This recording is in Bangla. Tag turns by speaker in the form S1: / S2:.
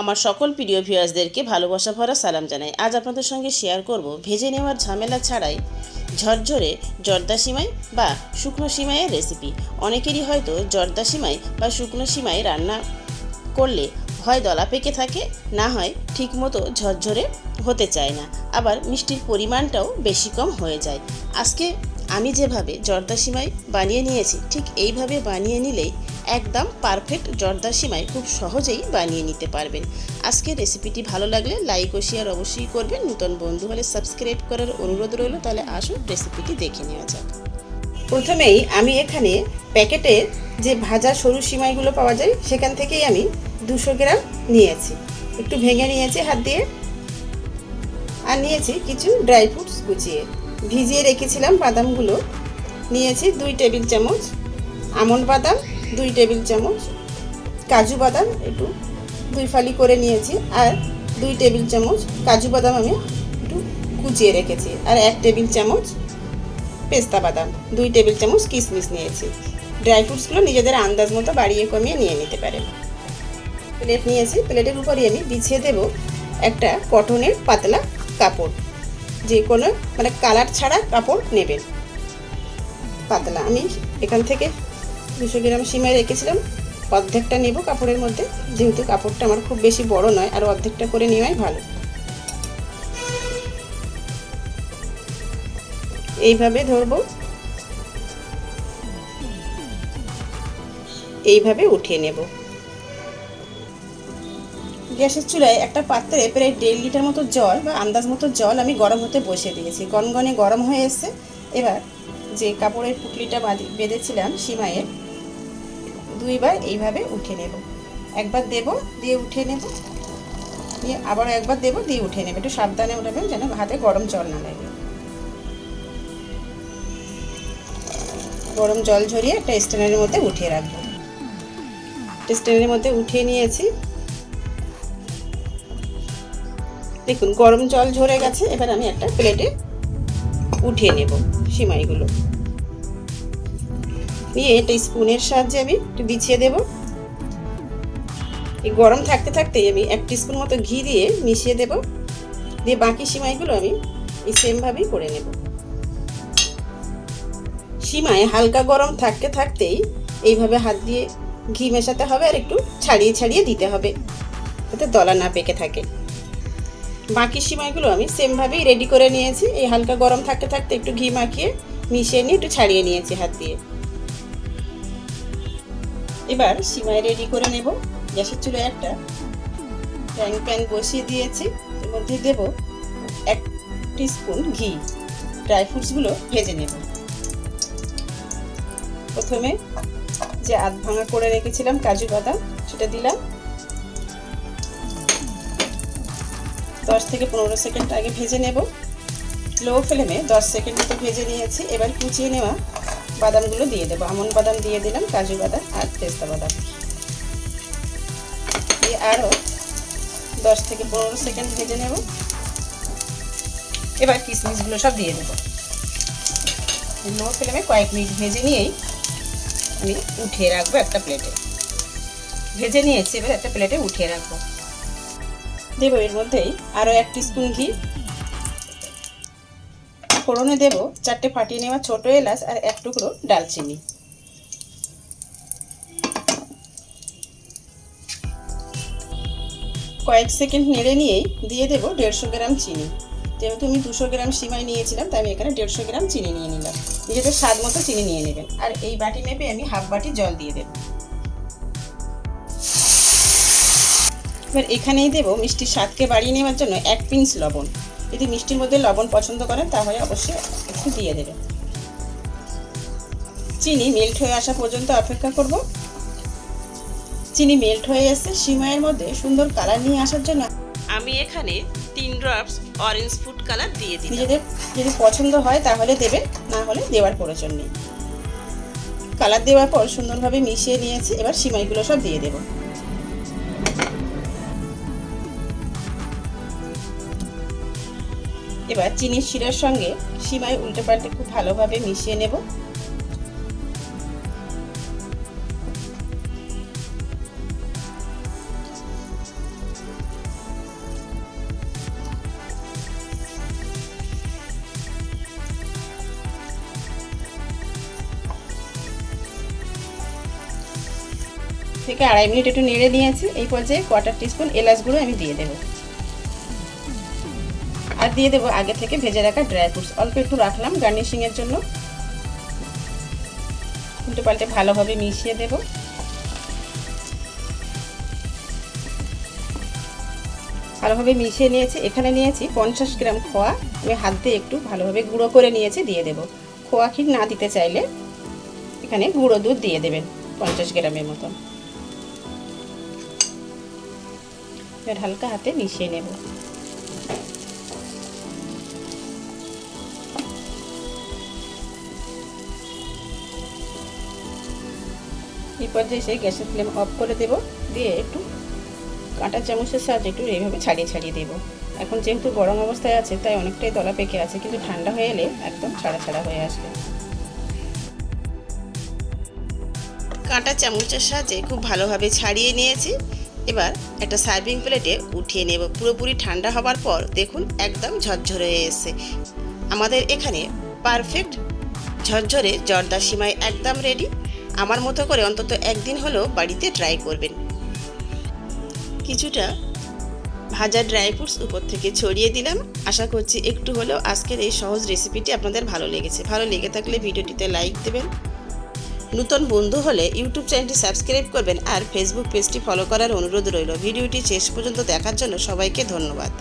S1: আমার সকল প্রিয় ভিউয়ার্সদেরকে ভালোবাসা ভরা সালাম জানাই। আজ আপনাদের সঙ্গে শেয়ার করব, ভেজে নেওয়ার ঝামেলা ছাড়াই ঝরঝরে জর্দা সিমাই বা শুকনো সিমাইয়ের রেসিপি অনেকেরই হয়তো জর্দা সিমাই বা শুকনো সিমাই রান্না করলে হয় দলা পেকে থাকে, না হয় ঠিকমতো ঝরঝরে হতে চায় না। আবার মিষ্টির পরিমাণটাও বেশি কম হয়ে যায়। আজকে আমি যেভাবে জর্দা সিমাই বানিয়ে নিয়েছি, ঠিক এইভাবে বানিয়ে নিলেই একদম পারফেক্ট জর্দা সিমাই খুব সহজেই বানিয়ে নিতে পারবেন। আজকের রেসিপিটি ভালো লাগলে লাইক ও শেয়ার অবশ্যই করবেন। নতুন বন্ধু হলে সাবস্ক্রাইব করার অনুরোধ রইল, তাহলে আসুন রেসিপিটি দেখে নেওয়া যাক। প্রথমেই আমি এখানে প্যাকেটের যে ভাজা সরু সিমাইগুলো পাওয়া যায়, সেখান থেকেই আমি দুশো গ্রাম নিয়েছি। একটু ভেঙে নিয়েছি হাত দিয়ে। আর নিয়েছি কিছু ড্রাই ফ্রুটস কুচিয়ে। ভিজিয়ে রেখেছিলাম বাদামগুলো। নিয়েছি দুই টেবিল চামচ আমন্ড বাদাম দুই টেবিল চামচ কাজু বাদাম একটু দুই ফালি করে নিয়েছি আর দুই টেবিল চামচ কাজু বাদাম আমি একটু কুচিয়ে রেখেছি আর এক টেবিল চামচ পেস্তা বাদাম, দুই টেবিল চামচ কিশমিশ নিয়েছি। ড্রাই ফ্রুটসগুলো নিজেদের আন্দাজ মতো বাড়িয়ে কমিয়ে নিয়ে নিতে পারেন। প্লেট নিয়েছি প্লেটের উপরই আমি বিছিয়ে দেব একটা কটনের পাতলা কাপড়। যে কোনো মানে কালার ছাড়া কাপড় নেবেন। পাতলা, আমি এখান থেকে দুশো গ্রাম সিমাই রেখেছিলাম। অর্ধেকটা নেব কাপড়ের মধ্যে। যেহেতু কাপড়টা আমার খুব বেশি বড় নয়, আর অর্ধেকটা করে নেওয়াই ভালো। এইভাবে ধরবো। এইভাবে উঠিয়ে নেব। গ্যাসের চুলায় একটা পাত্রে প্রায় দেড় লিটার মতো জল বা আন্দাজ মতো জল আমি গরম হতে বসিয়ে দিয়েছি। গনগনে গরম হয়ে এসছে। এবার যে কাপড়ের পুটলিটা বাঁধি বেঁধেছিলাম সিমাইয়ের দুইবার এইভাবে উঠে নেব। একবার দেব, দিয়ে উঠে নেব। দিয়ে আবার একবার দেব, দিয়ে উঠে নেব। একটু সাবধানে উঠাবেন যেন হাতে গরম জল না লাগে। গরম জল ঝরিয়ে একটা স্ট্যান্ডের মধ্যে উঠিয়ে রাখব। স্ট্যান্ডের মধ্যে উঠিয়ে নিয়েছি। দেখুন, গরম জল ঝরে গেছে। এবার আমি একটা প্লেটে উঠিয়ে নেব সিমাইগুলো। নিয়ে এটা স্পুনের সাহায্যে আমি একটু বিছিয়ে দেব। এই গরম থাকতে থাকতেই আমি এক স্পুন মতো ঘি দিয়ে মিশিয়ে দেব। দিয়ে বাকি সিমাইগুলো আমি এই সেমভাবেই করে নেব। সিমায় হালকা গরম থাকতে থাকতেই এইভাবে হাত দিয়ে ঘি মেশাতে হবে আর একটু ছাড়িয়ে ছাড়িয়ে দিতে হবে যাতে দলা না পেকে থাকে। বাকি সিমাইগুলো আমি সেমভাবেই রেডি করে নিয়েছি। এই হালকা গরম থাকতে থাকতে একটু ঘি মাখিয়ে মিশিয়ে নিয়ে একটু ছাড়িয়ে নিয়েছি হাত দিয়ে। এবার সিমাই রেডি করে নেব। গ্যাসের চুলায় একটা ফ্রাইং প্যান বসিয়ে দিয়েছি। এর মধ্যে দেব এক স্পুন ঘি। ড্রাই ফ্রুটসগুলো ভেজে নেব। প্রথমে যে আধ ভাঙা করে রেখেছিলাম কাজু বাদাম, সেটা দিলাম। দশ থেকে পনেরো সেকেন্ড আগে ভেজে নেব। লো ফ্লেমে দশ সেকেন্ড মতো ভেজে নিয়েছি। এবার কুচিয়ে নেওয়া বাদামগুলো দিয়ে দেবো। আমন্ড বাদাম দিয়ে দিলাম, কাজু বাদাম আর পেস্তা বাদাম। দিয়ে আরও দশ থেকে পনেরো সেকেন্ড ভেজে নেব। এবার কিশমিশগুলো সব দিয়ে দেবো। লো ফ্লেমে কয়েক মিনিট ভেজে নিয়েই আমি উঠিয়ে রাখব একটা প্লেটে। ভেজে নিয়েছি, এবার একটা প্লেটে উঠিয়ে রাখব। দেবো এর মধ্যেই আরও এক স্পুন ঘি। ফোড়নে দেব চারটে ফাটিয়ে নেওয়া ছোট এলাচ আর এক টুকরো ডালচিনি। কয়েক সেকেন্ড নেড়ে নিয়েই দিয়ে দেবো দেড়শো গ্রাম চিনি। যেহেতু আমি দুশো গ্রাম সিমাই নিয়েছিলাম, তাই আমি এখানে দেড়শো গ্রাম চিনি নিয়ে নিলাম। নিজেদের স্বাদ মতো চিনি নিয়ে নেবেন। আর এই বাটি মেপে আমি হাফ বাটি জল দিয়ে দেবো। এবার এখানেই দেবো মিষ্টির স্বাদকে বাড়িয়ে নেওয়ার জন্য এক পিঞ্চ লবণ। যদি মিষ্টির মধ্যে লবণ পছন্দ করেন তাহলে অবশ্যই একটু দিয়ে দেবেন। চিনি মেল্ট হয়ে আসা পর্যন্ত অপেক্ষা করব। চিনি মেল্ট হয়ে এসে সিমাইয়ের মধ্যে সুন্দর কালার নিয়ে আসার জন্য আমি এখানে তিন ড্রপস অরেঞ্জ ফুড কালার দিয়ে দিই নিজেদের যদি পছন্দ হয় তাহলে দেবেন। না হলে দেওয়ার প্রয়োজন নেই। কালার দেওয়ার পর সুন্দরভাবে মিশিয়ে নিয়েছি। এবার সিমাইগুলো সব দিয়ে দেবো। এবার চিনি শিরার সঙ্গে সিমাই উল্টে পাল্টে খুব ভালোভাবে মিশিয়ে নেব। থেকে আড়াই মিনিট একটু নেড়ে নিয়েছি, এই পর্যায়ে কোয়াটার টিস্পুন এলাচ গুঁড়ো আমি দিয়ে দেবো। দিয়ে দেবো আগে থেকে ভেজে রাখা ড্রাই ফ্রুটস। অল্প একটু রাখলাম গার্নিশিংয়ের জন্য। উল্টে পাল্টে ভালোভাবে মিশিয়ে দেবো। ভালোভাবে মিশিয়ে নিয়েছি। এখানে নিয়েছি পঞ্চাশ গ্রাম খোয়া। আমি হাত দিয়ে একটু ভালোভাবে গুঁড়ো করে নিয়েছি, দিয়ে দেবো। খোয়া ক্ষীর না দিতে চাইলে এখানে গুঁড়ো দুধ দিয়ে দেবেন পঞ্চাশ গ্রামের এবার হালকা হাতে মিশিয়ে নেব। এই পর্যায়ে সেই গ্যাসের ফ্লেম অফ করে দেব। দিয়ে একটু কাঁটা চামচের সাহায্যে একটু এইভাবে ছাড়িয়ে ছাড়িয়ে দেবো। এখন যেহেতু গরম অবস্থায় আছে, তাই অনেকটাই দলা পেকে আছে, কিন্তু ঠান্ডা হয়ে এলে একদম ছাড়া ছাড়া হয়ে আসবে। কাঁটা চামচের সাহায্যে খুব ভালোভাবে ছাড়িয়ে নিয়েছি। এবার একটা সার্ভিং প্লেটে উঠিয়ে নেব। পুরোপুরি ঠান্ডা হবার পর দেখুন একদম ঝরঝরে হয়ে এসছে। আমাদের এখানে পারফেক্ট ঝরঝরে জর্দা সিমাই একদম রেডি আমার মতো করে অন্তত একদিন হলেও বাড়িতে ট্রাই করবেন। কিছুটা ভাজা ড্রাই ফ্রুটস উপর থেকে ছড়িয়ে দিলাম। আশা করছি একটু হলেও আজকের এই সহজ রেসিপিটি আপনাদের ভালো লেগেছে। ভালো লেগে থাকলে ভিডিওটিতে লাইক দেবেন। নতুন বন্ধু হলে ইউটিউব চ্যানেলটি সাবস্ক্রাইব করবেন আর ফেসবুক পেজটি ফলো করার অনুরোধ রইল। ভিডিওটি শেষ পর্যন্ত দেখার জন্য সবাইকে ধন্যবাদ।